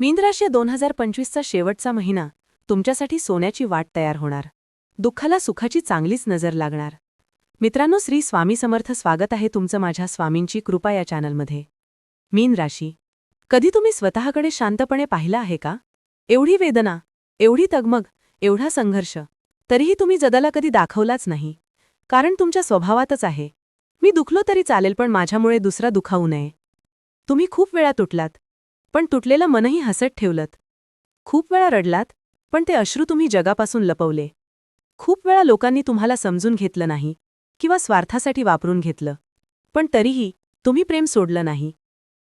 मीनराशी दोन हजार पंचवीसचा शेवटचा महिना तुमच्यासाठी सोन्याची वाट तयार होणार. दुःखाला सुखाची चांगलीच नजर लागणार. मित्रांनो श्री स्वामी समर्थ स्वागत आहे तुमचं माझ्या स्वामींची कृपा या चॅनलमध्ये. मीन राशी. कधी तुम्ही स्वतःकडे शांतपणे पाहिलं आहे का? एवढी वेदना एवढी तगमग एवढा संघर्ष तरीही तुम्ही जदाला कधी दाखवलाच नाही. कारण तुमच्या स्वभावातच आहे. मी दुखलो तरी चालेल पण माझ्यामुळे दुसरा दुखावू नये. तुम्ही खूप वेळा तुटलात. पण तुटलेलं मनही हसत ठेवलत. खूप वेळा रडलात पण ते अश्रू तुम्ही जगापासून लपवले. खूप वेळा लोकांनी तुम्हाला समजून घेतलं नाही किंवा स्वार्थासाठी वापरून घेतलं. पण तरीही तुम्ही प्रेम सोडलं नाही.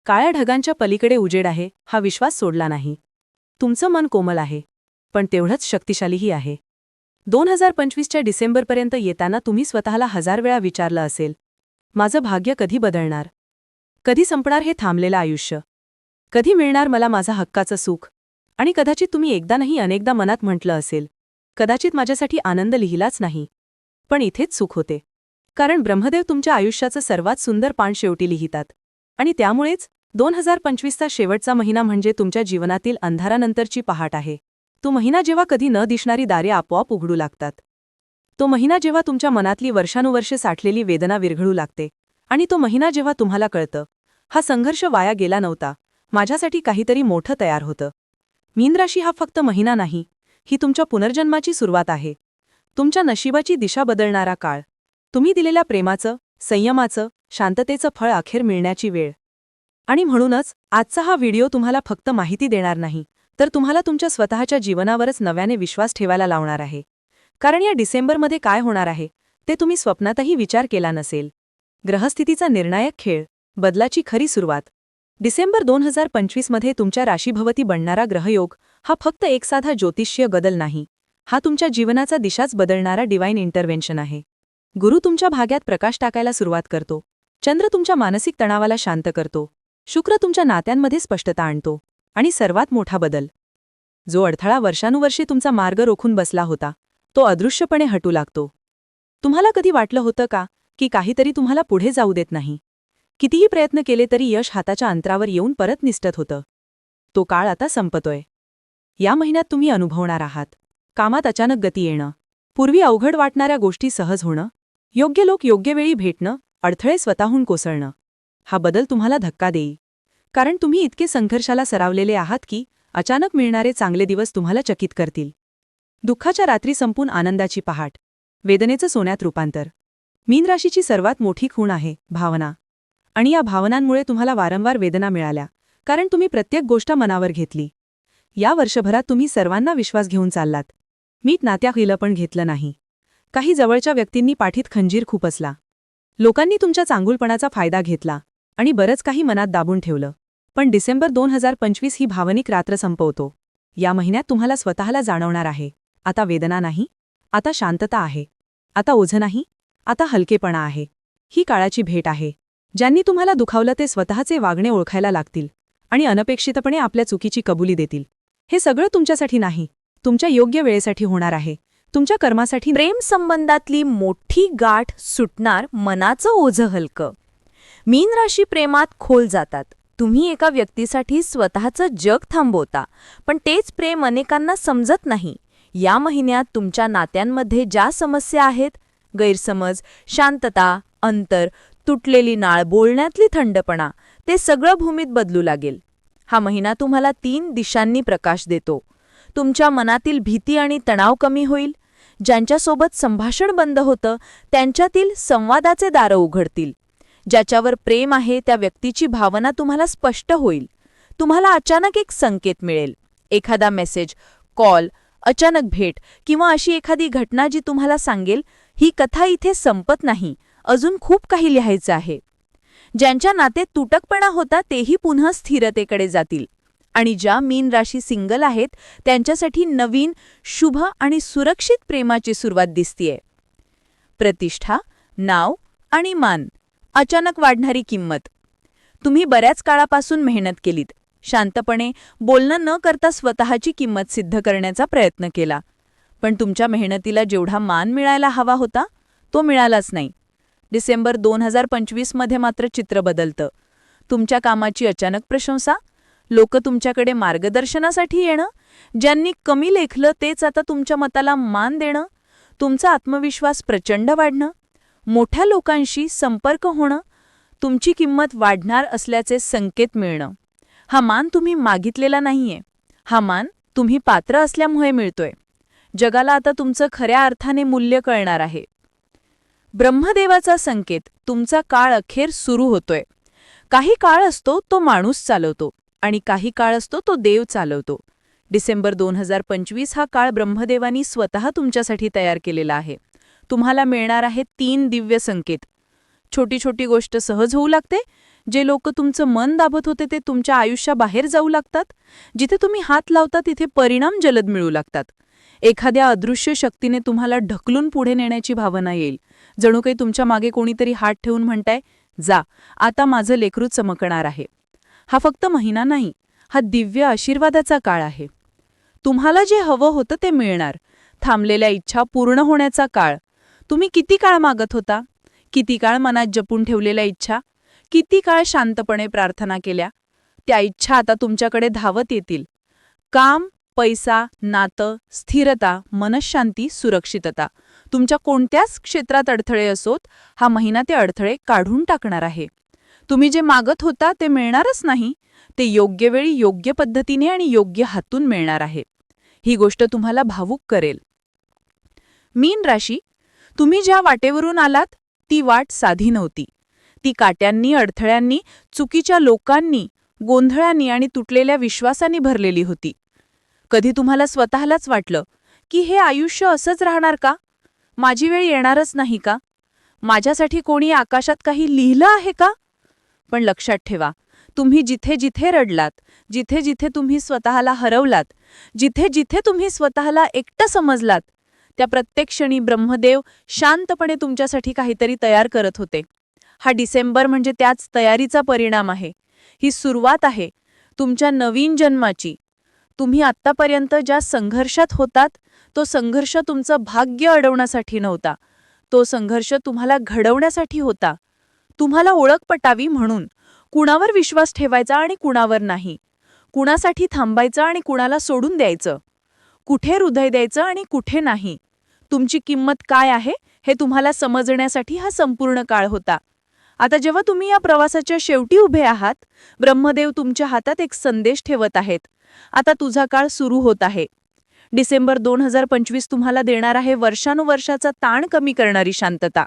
काळ्या ढगांच्या पलीकडे उजेड आहे हा विश्वास सोडला नाही. तुमचं मन कोमल आहे पण तेवढंच शक्तिशालीही आहे. दोन हजार पंचवीसच्या डिसेंबरपर्यंत येताना तुम्ही स्वतःला हजार वेळा विचारलं असेल माझं भाग्य कधी बदलणार? कधी संपणार हे थांबलेलं आयुष्य? कधी मिळणार मला माझा हक्काचं सुख? आणि कदाचित तुम्ही एकदा नाही अनेकदा मनात म्हटलं असेल. कदाचित माझ्यासाठी आनंद लिहिलाच नाही. पण इथेच सुख होते. कारण ब्रह्मदेव तुमच्या आयुष्याचं सर्वात सुंदर पान शेवटी लिहितात. आणि त्यामुळेच दोन हजार पंचवीसचा शेवटचा महिना म्हणजे तुमच्या जीवनातील अंधारानंतरची पहाट आहे. तो महिना जेव्हा कधी न दिसणारी दारे आपोआप उघडू लागतात. तो महिना जेव्हा तुमच्या मनातली वर्षानुवर्षे साठलेली वेदना विरघळू लागते. आणि तो महिना जेव्हा तुम्हाला कळतं. हा संघर्ष वाया गेला नव्हता. माझ्यासाठी काहीतरी मोठं तयार होतं. मीनराशी हा फक्त महिना नाही ही तुमच्या पुनर्जन्माची सुरुवात आहे. तुमच्या नशिबाची दिशा बदलणारा काळ. तुम्ही दिलेल्या प्रेमाचं संयमाचं शांततेचं फळ अखेर मिळण्याची वेळ. आणि म्हणूनच आजचा हा व्हिडिओ तुम्हाला फक्त माहिती देणार नाही तर तुम्हाला तुमच्या स्वतःच्या जीवनावरच नव्याने विश्वास ठेवायला लावणार आहे. कारण या डिसेंबरमध्ये काय होणार आहे ते तुम्ही स्वप्नातही विचार केला नसेल. ग्रहस्थितीचा निर्णायक खेळ बदलाची खरी सुरुवात. डिसेंबर दोन हजार पंचवीसमध्ये तुमच्या राशीभवती बनणारा ग्रहयोग हा फक्त एक साधा ज्योतिष्य बदल नाही. हा तुमच्या जीवनाचा दिशाच बदलणारा डिवाईन इंटरव्हेन्शन आहे. गुरु तुमच्या भाग्यात प्रकाश टाकायला सुरुवात करतो. चंद्र तुमच्या मानसिक तणावाला शांत करतो. शुक्र तुमच्या नात्यांमध्ये स्पष्टता आणतो. आणि सर्वात मोठा बदल. जो अडथळा वर्षानुवर्षे तुमचा मार्ग रोखून बसला होता तो अदृश्यपणे हटू लागतो. तुम्हाला कधी वाटलं होतं का की काहीतरी तुम्हाला पुढे जाऊ देत नाही? कितीही प्रयत्न केले तरी यश हाताच्या अंतरावर येऊन परत निष्ठत होतं. तो काळ आता संपतोय. या महिन्यात तुम्ही अनुभवणार आहात. कामात अचानक गती येणं. पूर्वी अवघड वाटणाऱ्या गोष्टी सहज होणं. योग्य लोक योग्य वेळी भेटणं. अडथळे स्वतःहून कोसळणं. हा बदल तुम्हाला धक्का देई कारण तुम्ही इतके संघर्षाला सरावलेले आहात की अचानक मिळणारे चांगले दिवस तुम्हाला चकित करतील. दुःखाच्या रात्री संपून आनंदाची पहाट. वेदनेचं सोन्यात रूपांतर. मीन राशीची सर्वात मोठी खूण आहे भावना. आणि या भावनांमुळे तुम्हाला वारंवार वेदना मिळाल्या. कारण तुम्ही प्रत्येक गोष्ट मनावर घेतली. या वर्षभरात तुम्ही सर्वांना विश्वास घेऊन चाललात. मीत नात्या हिलं पण घेतलं नाही. काही जवळच्या व्यक्तींनी पाठीत खंजीर खुपसला लोकांनी तुमच्या चांगुलपणाचा फायदा घेतला आणि बरंच काही मनात दाबून ठेवलं. पण डिसेंबर दोन हजार पंचवीस ही भावनिक रात्र संपवतो. या महिन्यात तुम्हाला स्वतःला जाणवणार आहे. आता वेदना नाही. आता शांतता आहे. आता ओझं नाही. आता हलकेपणा आहे. ही काळाची भेट आहे. ज्यांनी तुम्हाला दुखावलं ते स्वतःचे वागणे ओळखायला लागतील आणि अनपेक्षितपणे आपल्या चुकीची कबुली देतील. हे सगळं तुमच्यासाठी नाही. तुमच्या योग्य वेळेसाठी होणार आहे. तुमच्या कर्मासाठी प्रेम संबंधातली मोठी गाठ सुटणार मनाचं ओझं हलकं. मीन राशी प्रेमात खोल जातात. तुम्ही एका व्यक्तीसाठी स्वतःचं जग थांबवता पण तेच प्रेम अनेकांना समजत नाही. या महिन्यात तुमच्या नात्यांमध्ये ज्या समस्या आहेत गैरसमज शांतता अंतर तुटलेली नाळ बोलण्यातली थंडपणा ते सगळं भूमीत बदलू लागेल. हा महिना तुम्हाला तीन दिशांनी प्रकाश देतो. तुमच्या मनातील भीती आणि तणाव कमी होईल. ज्यांच्यासोबत संभाषण बंद होतं त्यांच्यातील संवादाचे दारं उघडतील. ज्याच्यावर प्रेम आहे त्या व्यक्तीची भावना तुम्हाला स्पष्ट होईल. तुम्हाला अचानक एक संकेत मिळेल. एखादा मेसेज कॉल अचानक भेट किंवा अशी एखादी घटना जी तुम्हाला सांगेल ही कथा इथे संपत नाही. अजून खूप काही लिहायचं आहे. ज्यांच्या नाते तुटकपणा होता तेही पुन्हा स्थिरतेकडे जातील. आणि ज्या मीन राशी सिंगल आहेत त्यांच्यासाठी नवीन शुभ आणि सुरक्षित प्रेमाची सुरुवात दिसतीये. प्रतिष्ठा नाव आणि मान. अचानक वाढणारी किंमत. तुम्ही बऱ्याच काळापासून मेहनत केलीत. शांतपणे बोलणं न करता स्वतःची किंमत सिद्ध करण्याचा प्रयत्न केला. पण तुमच्या मेहनतीला जेवढा मान मिळायला हवा होता तो मिळालाच नाही. डिसेंबर दोन हजार पंचवीसमध्ये मात्र चित्र बदलतं. तुमच्या कामाची अचानक प्रशंसा? लोक तुमच्याकडे मार्गदर्शनासाठी येणं? ज्यांनी कमी लेखलं तेच आता तुमच्या मताला मान देणं? तुमचा आत्मविश्वास प्रचंड वाढणं? मोठ्या लोकांशी संपर्क होणं? तुमची किंमत वाढणार असल्याचे संकेत मिळणं? हा मान तुम्ही मागितलेला नाहीये. हा मान तुम्ही पात्र असल्यामुळे मिळतोय. जगाला आता तुमचं खऱ्या अर्थाने मूल्य कळणार आहे. ब्रह्मदेवाचा संकेत तुमचा काळ अखेर सुरू होतोय. काही काळ असतो तो माणूस चालवतो आणि काही काळ असतो तो देव चालवतो. डिसेंबर दोन हजार पंचवीस हा काळ ब्रह्मदेवानी स्वतः तुमच्यासाठी तयार केलेला आहे. तुम्हाला मिळणार आहे तीन दिव्य संकेत. छोटी छोटी गोष्ट सहज होऊ लागते. जे लोक तुमचं मन दाबत होते ते तुमच्या आयुष्याबाहेर जाऊ लागतात. जिथे तुम्ही हात लावता तिथे परिणाम जलद मिळू लागतात. एखाद्या अदृश्य शक्तीने तुम्हाला ढकलून पुढे नेण्याची भावना येईल. जणू काही तुमच्या मागे कोणीतरी हात ठेवून म्हणताय जा आता माझं लेकरू चमकणार आहे. हा फक्त महिना नाही हा दिव्य आशीर्वादाचा काळ आहे. तुम्हाला जे हवं होतं ते मिळणार. थांबलेल्या इच्छा पूर्ण होण्याचा काळ. तुम्ही किती काळ मागत होता? किती काळ मनात जपून ठेवलेल्या इच्छा? किती काळ शांतपणे प्रार्थना केल्या? त्या इच्छा आता तुमच्याकडे धावत येतील. काम पैसा नातं स्थिरता मनशांती सुरक्षितता. तुमच्या कोणत्याच क्षेत्रात अडथळे असोत हा महिना ते अडथळे काढून टाकणार आहे. तुम्ही जे मागत होता ते मिळणारच नाही ते योग्य वेळी योग्य पद्धतीने आणि योग्य हातून मिळणार आहे. ही गोष्ट तुम्हाला भावूक करेल. मीन राशी तुम्ही ज्या वाटेवरून आलात ती वाट साधी नव्हती. ती काट्यांनी अडथळ्यांनी चुकीच्या लोकांनी गोंधळांनी आणि तुटलेल्या विश्वासांनी भरलेली होती. कधी तुम्हाला स्वतःलाच वाटलं की हे आयुष्य असंच राहणार का? माझी वेळ येणारच नाही का? माझ्यासाठी कोणी आकाशात काही लिहिलं आहे का? पण लक्षात ठेवा तुम्ही जिथे जिथे रडलात जिथे जिथे तुम्ही स्वतःला हरवलात जिथे जिथे तुम्ही स्वतःला एकटं समजलात त्या प्रत्येक क्षणी ब्रह्मदेव शांतपणे तुमच्यासाठी काहीतरी तयार करत होते. हा डिसेंबर म्हणजे त्याच तयारीचा परिणाम आहे. ही सुरुवात आहे. तुमच्या नवीन जन्माची. तुम्ही आत्तापर्यंत ज्या संघर्षात होतात तो संघर्ष तुमचं भाग्य अडवण्यासाठी नव्हता. तो संघर्ष तुम्हाला घडवण्यासाठी होता. तुम्हाला ओळख पटावी म्हणून. कुणावर विश्वास ठेवायचा आणि कुणावर नाही. कुणासाठी थांबायचं आणि कुणाला सोडून द्यायचं? कुठे हृदय द्यायचं आणि कुठे नाही? तुमची किंमत काय आहे हे तुम्हाला समजण्यासाठी हा संपूर्ण काळ होता. आता जेव्हा तुम्ही या प्रवासाच्या शेवटी उभे आहात ब्रह्मदेव तुमच्या हातात एक संदेश ठेवत आहेत. आता तुझा काळ सुरू होत आहे. डिसेंबर दोन हजार पंचवीस तुम्हाला देणार आहे वर्षानुवर्षाचा ताण कमी करणारी शांतता.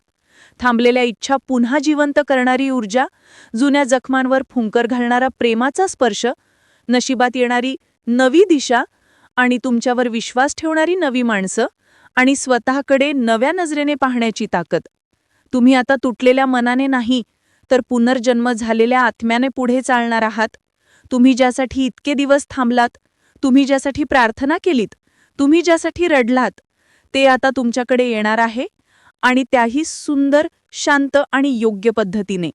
थांबलेल्या इच्छा पुन्हा जिवंत करणारी ऊर्जा जुन्या जखमांवर फुंकर घालणारा प्रेमाचा स्पर्श नशिबात येणारी नवी दिशा आणि तुमच्यावर विश्वास ठेवणारी नवी माणसं आणि स्वतःकडे नव्या नजरेने पाहण्याची ताकद. तुम्ही आता तुटलेल्या मनाने नाही तर पुनर्जन्म झालेल्या आत्म्याने पुढे चालणार आहात. तुम्ही ज्यासाठी इतके दिवस थांबलात तुम्ही ज्यासाठी प्रार्थना केलीत तुम्ही ज्यासाठी रडलात ते आता तुमच्याकडे येणार आहे आणि त्याही सुंदर शांत आणि योग्य पद्धतीने.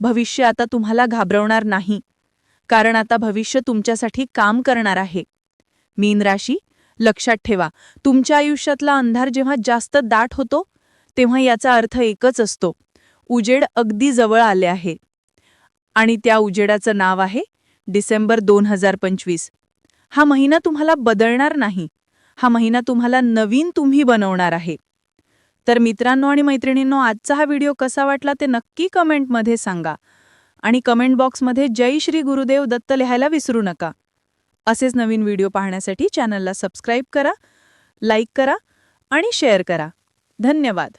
भविष्य आता तुम्हाला घाबरवणार नाही कारण आता भविष्य तुमच्यासाठी काम करणार आहे. मीन राशी लक्षात ठेवा तुमच्या आयुष्यातला अंधार जेव्हा जास्त दाट होतो तेव्हा याचा अर्थ एकच असतो. उजेड अगदी जवळ आले आहे. आणि त्या उजेडाचं नाव आहे डिसेंबर दोन हजार पंचवीस. हा महिना तुम्हाला बदलणार नाही. हा महिना तुम्हाला नवीन तुम्ही बनवणार आहे. तर मित्रांनो आणि मैत्रिणींनो आजचा हा व्हिडिओ कसा वाटला ते नक्की कमेंटमध्ये सांगा. आणि कमेंट बॉक्समध्ये जय श्री गुरुदेव दत्त लिहायला विसरू नका. असेच नवीन व्हिडिओ पाहण्यासाठी चॅनलला सबस्क्राईब करा लाईक करा आणि शेअर करा. धन्यवाद.